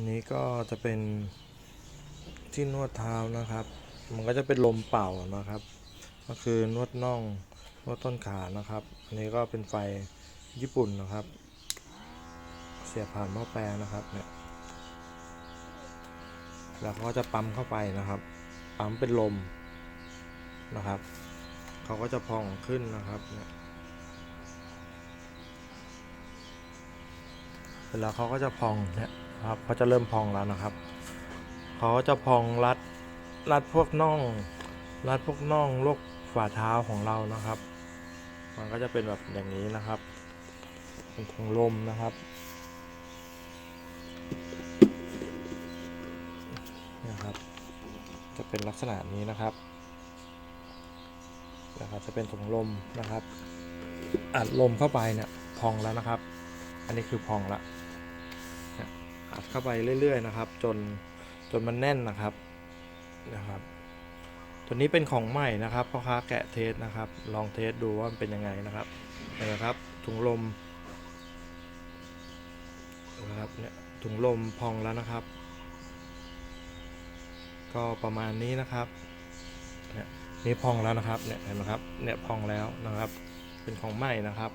อันนี้ก็จะเป็นที่นวดเท้านะครับ มันก็จะเป็นลมเป่านะครับ ก็คือนวดน่องนวดต้นขานะครับ อันนี้ก็เป็นไฟญี่ปุ่นนะครับ เสียบผ่านหม้อแปลงนะครับเนี่ยแล้วเขาก็จะปั๊มเข้าไปนะครับ ปั๊มเป็นลมนะครับเขาก็จะพองขึ้นนะครับเนี่ยเวลาเขาก็จะพองเนี่ย ครับเขาจะเริ่มพองแล้วนะครับเขาจะพองรัดรัดพวกน่องรัดพวกน่องลวกฝ่าเท้าของเรานะครับ มันก็จะเป็นแบบอย่างนี้นะครับเป็นถุงลมนะครับนะครับ จะเป็นลักษณะนี้นะครับนะครับจะเป็นถุงลมนะครับ อัดลมเข้าไปเนี่ยพองแล้วนะครับ อันนี้คือพองละ อัดเข้าไปเรื่อย ๆ นะครับ จนจนมันแน่นนะครับนะครับ ตัวนี้เป็นของใหม่นะครับพ่อค้าแกะเทสนะครับ ลองเทสดูว่ามันเป็นยังไงนะครับนี่นะครับถุงลมนะครับเนี่ยถุงลมพองแล้วนะครับ ก็ประมาณนี้นะครับเนี่ยนี่พองแล้วนะครับเนี่ยเห็นไหมครับเนี่ยพองแล้วนะครับ เป็นของใหม่นะครับ